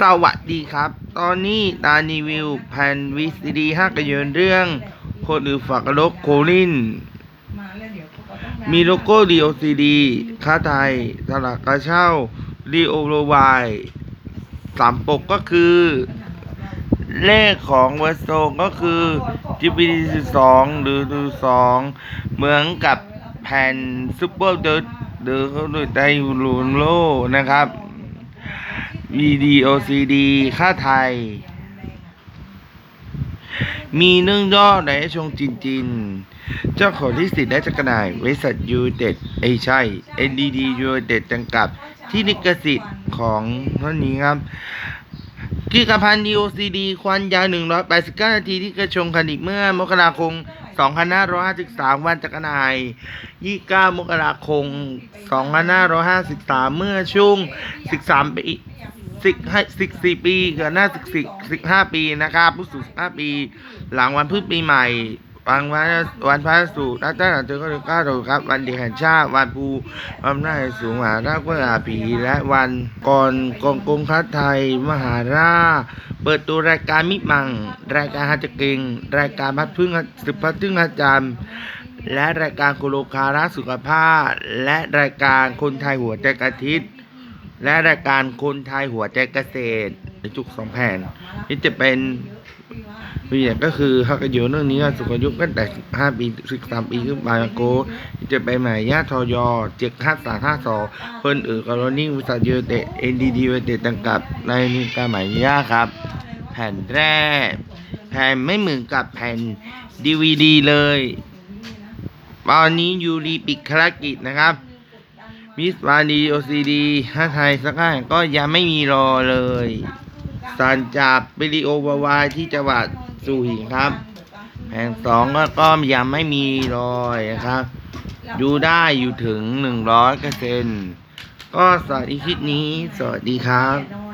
สวัสดีครับ ตอนนี้ตารีวิวแผ่นวีซีดีห้ากระยนเรื่องคนอื่นฝากระลกโคลิน มีโลโก้ DOCD ค่าไทยสลักกระเช่าดีโอโรวายสามปกก็คือ เลขของเวอร์โซก็คือ GPD 12หรือ12เหมือนกับแผ่นซูเปอร์เดหรือเขาโดยไดรูนโลนะครับ VDOCD ค่าไทย มีเนื่องย่อในชงจินจิน เจ้าของที่สิทธิ์และจักรนายบริษัทยูเต็ดไอยใช่ NDD ยูเต็ดจำกัดที่นิกสิทธิ์ของท่านนี้ครับกิกพันธ์ DOCD ควันยาว 189 นาทีที่กระชงคณิกเมื่อมกราคม 2553 วันจักรนาย 29 มกราคม 2553 เมื่อช่วง 13 ปี14ปีกับหน้า14 15ปีนะครับผู้สูง15ปี หลังวันพืชปีใหม่ วันวันวันพระสูตรนัตั้งแต่เจอก็ถึงเก้าถูกครับ วันเด็กแห่งชาติวันภูอำนาจสูงหาราชก็อาผีและวันก่อนกองกงคัดไทย มหาราชเปิดตัวรายการมิมัง รายการฮัจเก่งรายการพัดพึ่งสืบพัดพึ่งอาจารย์และรายการโคโลคาระสุขภาพ และรายการคนไทยหัวใจกะทิต และรายการคนไทยหัวใจเกษตรในจุกสองแผ่นนี่จะเป็นตัวอย่างก็คือฮักกะโยเรื่องนี้สุขอายุตั้งแต่15ปี13ปีขึ้นไปโกจะไปหมายญาทอยอเจ็ดห้าสามห้าสองเพิ่นเออกรณีวิสัทยูเตเอ็นดีดีเวเตตังกับในนิการหมายญาครับ แผ่นแรก แผ่นไม่เหมือนกับแผ่นดีวีดีเลย ตอนนี้ยูรีปิดภารกิจนะครับ มิสวาดีโอซีดีถ้าไทยสักแห่งก็ยังไม่มีรอเลยสันจับวิดีโอวาวายที่จังหวัดสุหิงครับแห่งสองก็ก็ยังไม่มีรอยนะครับ ดูได้อยู่ถึงหนึ่งร้อยเปอร์เซ็นก็สวัสดีคลิปนี้ สวัสดีครับ